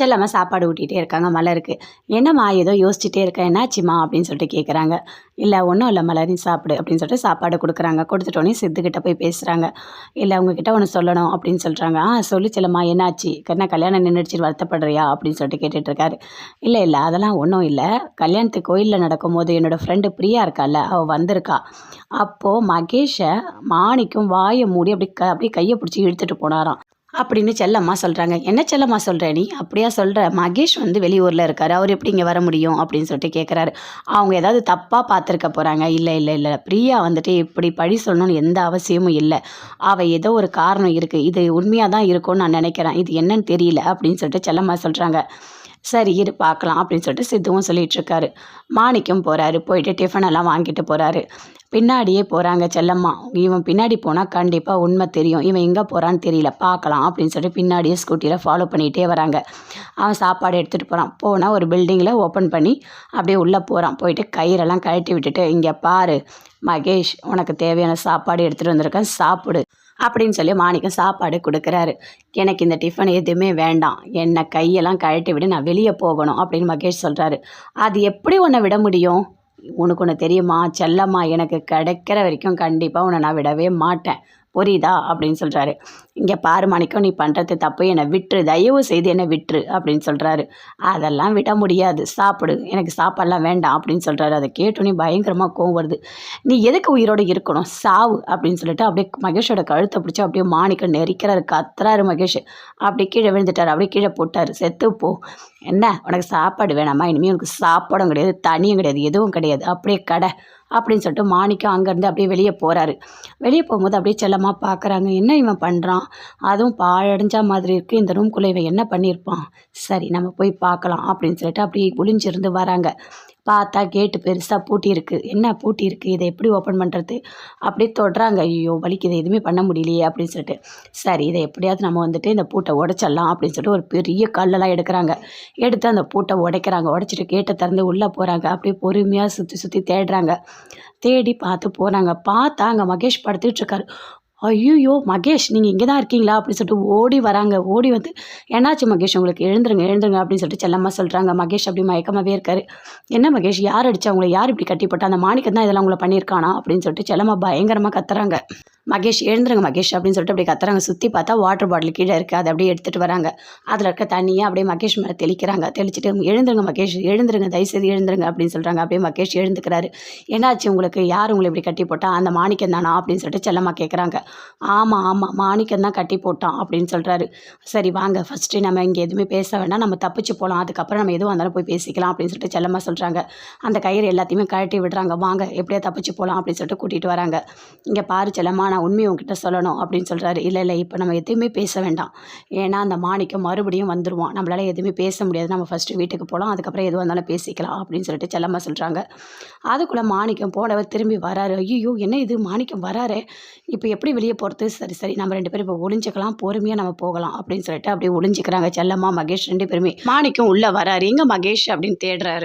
செல்லம்மா சாப்பாடு ஊட்டிகிட்டே இருக்காங்க மலருக்கு. என்னம்மா ஏதோ யோசிச்சுட்டே இருக்கேன் என்னாச்சுமா அப்படின்னு சொல்லிட்டு கேட்குறாங்க இல்லை ஒன்றும் இல்லை மலர் சாப்பிடு அப்படின்னு சொல்லிட்டு சாப்பாடு கொடுக்குறாங்க. கொடுத்துட்டோன்னே சித்துக்கிட்ட போய் பேசுகிறாங்க இல்லை உங்ககிட்ட ஒன்று சொல்லணும் அப்படின்னு சொல்கிறாங்க ஆ சொல்லு செல்லம்மா என்னாச்சு? கண்ணா கல்யாணம் நின்றுச்சு வருத்தப்படுறியா அப்படின்னு சொல்லிட்டு கேட்டுட்ருக்காரு இல்லை இல்லை அதெல்லாம் ஒன்றும் இல்லை. கல்யாணத்துக்கு கோயிலில் நடக்கும்போது என்னோடய ஃப்ரெண்டு பிரியா இருக்கால்ல அவள் வந்திருக்கா. அப்போது மகேஷை மாணிக்கும் வாயை மூடி அப்படி க அப்படியே கையை பிடிச்சி இழுத்துட்டு போனாராம். அப்படின்னு செல்லம்மா சொல்கிறாங்க என்ன செல்லம்மா சொல்கிற நீ? அப்படியா சொல்கிற மகேஷ் வந்து வெளியூரில் இருக்கார். அவர் எப்படி இங்கே வர முடியும்? அப்படின்னு சொல்லிட்டு கேட்குறாரு அவங்க ஏதாவது தப்பாக பார்த்துருக்க போகிறாங்க இல்லை இல்லை இல்லை. பிரியா வந்துட்டு இப்படி பழி சொல்லணும்னு எந்த அவசியமும் இல்லை. அவள் ஏதோ ஒரு காரணம் இருக்குது இது உண்மையாக தான் இருக்கும்னு நான் நினைக்கிறேன். இது என்னன்னு தெரியல. அப்படின்னு சொல்லிட்டு செல்லம்மா சொல்கிறாங்க சரி இரு பார்க்கலாம். அப்படின்னு சொல்லிட்டு சித்துவும் சொல்லிட்டு இருக்காரு. மாணிக்கம் போகிறாரு போயிட்டு டிஃபன் எல்லாம் வாங்கிட்டு போகிறாரு பின்னாடியே போகிறாங்க செல்லம்மா. இவன் பின்னாடி போனால் கண்டிப்பாக உண்மை தெரியும். இவன் எங்கே போகிறான்னு தெரியல பார்க்கலாம் அப்படின்னு சொல்லிட்டு பின்னாடியே ஸ்கூட்டியில் ஃபாலோ பண்ணிகிட்டே வராங்க. அவன் சாப்பாடு எடுத்துகிட்டு போகிறான் போனால் ஒரு பில்டிங்கில் ஓப்பன் பண்ணி அப்படியே உள்ளே போகிறான் போயிட்டு கயிறெல்லாம் கழட்டி விட்டுட்டு இங்கே பாரு மகேஷ் உனக்கு தேவையான சாப்பாடு எடுத்துகிட்டு வந்திருக்கேன் சாப்பிடு அப்படின்னு சொல்லி மாணிக்கம் சாப்பாடு கொடுக்குறாரு. எனக்கு இந்த டிஃபன் எதுவுமே வேண்டாம். என்னை கையெல்லாம் கழட்டி விட நான் வெளியே போகணும் அப்படின்னு மகேஷ் சொல்கிறாரு அது எப்படி உன்னை விட முடியும்? உனக்கு ஒன்று தெரியுமா? செல்லம்மா எனக்கு கிடைக்கிற வரைக்கும் கண்டிப்பாக உன்னை நான் விடவே மாட்டேன். புரியுதா? அப்படின்னு சொல்கிறாரு இங்கே பாரு மணிக்கும் நீ பண்ணுறது தப்பு. என்னை விட்டுரு. தயவு செய்து என்னை விட்டுரு அப்படின்னு சொல்கிறாரு அதெல்லாம் விட முடியாது. சாப்பிடு. எனக்கு சாப்பாடெலாம் வேண்டாம் அப்படின்னு சொல்கிறாரு அதை கேட்டோன்னே பயங்கரமாக கோவம் வருது. நீ எதுக்கு உயிரோடு இருக்கணும்? சாவு அப்படின்னு சொல்லிட்டு அப்படியே மகேஷோட கழுத்தை பிடிச்சி அப்படியே மாணிக்க நெரிக்கிறாரு. கத்துறாரு மகேஷ். அப்படியே கீழே விழுந்துட்டார். அப்படியே கீழே போட்டார். செத்து போ. என்ன? உனக்கு சாப்பாடு வேணாமா? இனிமேல் உனக்கு சாப்பாடும் கிடையாது. தனியும் கிடையாது. எதுவும் கிடையாது. அப்படியே கடை. அப்படின்னு சொல்லிட்டு மாணிக்கம் அங்கேருந்து அப்படியே வெளியே போகிறாரு வெளியே போகும்போது அப்படியே செல்லமாக பார்க்குறாங்க. என்ன இவன் பண்ணுறான் அதுவும் பாழடைஞ்சா மாதிரி இருக்குது இந்த ரூம்குள்ளே இவன் என்ன பண்ணியிருப்பான்? சரி நம்ம போய் பார்க்கலாம் அப்படின்னு சொல்லிட்டு அப்படியே ஒளிஞ்சிருந்து வராங்க. பார்த்தா கேட்டு பெருசாக பூட்டி இருக்குது என்ன பூட்டி இருக்குது இதை எப்படி ஓப்பன் பண்ணுறது அப்படியே தொடுறாங்க. ஐயோ வலிக்குது எதுவுமே பண்ண முடியலையே அப்படின்னு சொல்லிட்டு. சரி இதை எப்படியாவது நம்ம வந்துட்டு இந்த பூட்டை உடைச்சிடலாம் அப்படின்னு சொல்லிட்டு ஒரு பெரிய கல்லெல்லாம் எடுக்கிறாங்க. எடுத்து அந்த பூட்டை உடைக்கிறாங்க. உடைச்சிட்டு கேட்டை திறந்து உள்ளே போகிறாங்க அப்படியே பொறுமையாக சுற்றி சுற்றி தேடுறாங்க. தேடி பார்த்து போகிறாங்க பார்த்தா அங்கே மகேஷ் படுத்துக்கிட்டு இருக்காரு. ஐயோ மகேஷ் நீங்கள் இங்கே தான் இருக்கீங்களா? அப்படின்னு சொல்லிட்டு ஓடி வராங்க. ஓடி வந்து என்னாச்சு மகேஷ்? உங்களுக்கு எழுந்துருங்க எழுந்துருங்க அப்படின்னு சொல்லிட்டு செல்லம்மா சொல்கிறாங்க மகேஷ் அப்படி மயக்கமாகவே இருக்காரு. என்ன மகேஷ் யார் அடிச்சா அவங்களை யார் இப்படி கட்டிப்பட்டா? அந்த மாணிக்கம் தான் இதெல்லாம் உங்களை பண்ணியிருக்கானா? அப்படின்னு சொல்லிட்டு செல்லம்மா பயங்கரமாக கத்துறாங்க. மகேஷ் எழுந்துருங்க மகேஷ் அப்படின்னு சொல்லிட்டு அப்படியே கத்துறாங்க. சுற்றி பார்த்தா வாட்டர் பாட்டில் கீழே இருக்குது அதை அப்படியே எடுத்துகிட்டு வராங்க. அதில் இருக்க தண்ணியை அப்படியே மகேஷ் மேலே தெளிக்கிறாங்க. தெளிச்சுட்டு எழுந்துருங்க மகேஷ் எழுந்துருங்க தயவுசெய்து எழுந்துருங்க அப்படின்னு சொல்கிறாங்க அப்படியே மகேஷ் எழுந்துக்கிறாரு. என்னாச்சு உங்களுக்கு? யார் உங்களை இப்படி கட்டி போட்டால் அந்த மாணிக்கம் தானா? அப்படின்னு சொல்லிட்டு செல்லம்மா கேட்குறாங்க ஆமாம் ஆமாம் மாணிக்கம் தான் கட்டி போட்டான் அப்படின்னு சொல்கிறாரு சரி வாங்க. ஃபஸ்ட்டு நம்ம இங்கே எதுவுமே பேச வேண்டாம். நம்ம தப்பிச்சு போகலாம் அதுக்கப்புறம் நம்ம எதுவும் வந்தாலும் போய் பேசிக்கலாம் அப்படின்னு சொல்லிட்டு செல்லம்மா சொல்கிறாங்க அந்த கயிறு எல்லாத்தையுமே கழட்டி விடுறாங்க. வாங்க எப்படியா தப்பிச்சு போகலாம் அப்படின்னு சொல்லிட்டு கூட்டிகிட்டு வராங்க. இங்கே பாரு செல்லம்மா நான் உண்மையை உங்ககிட்ட சொல்லணும் அப்படின்னு சொல்கிறாரு இல்லை இல்லை இப்போ நம்ம எதுவுமே பேச வேண்டாம். ஏன்னா அந்த மாணிக்கம் மறுபடியும் வந்துடுவான் நம்மளால் எதுவுமே பேச முடியாது. நம்ம ஃபஸ்ட்டு வீட்டுக்கு போகலாம் அதுக்கப்புறம் எதுவாக இருந்தாலும் பேசிக்கலாம் அப்படின்னு சொல்லிட்டு செல்லம்மா சொல்கிறாங்க அதுக்குள்ளே மாணிக்கம் போடவர் திரும்பி வராரு. ஐயோ என்ன இது? மாணிக்கம் வராரு. இப்போ எப்படி வெளியே போகிறது சரி சரி. நம்ம ரெண்டு பேரும் இப்போ ஒளிஞ்சிக்கலாம். பொறுமையாக நம்ம போகலாம் அப்படின்னு சொல்லிட்டு அப்படியே ஒளிஞ்சிக்கிறாங்க செல்லம்மா மகேஷ் ரெண்டு பேருமே. மாணிக்கம் உள்ளே வராரு. எங்கே மகேஷ் அப்படின்னு தேடுறாரு.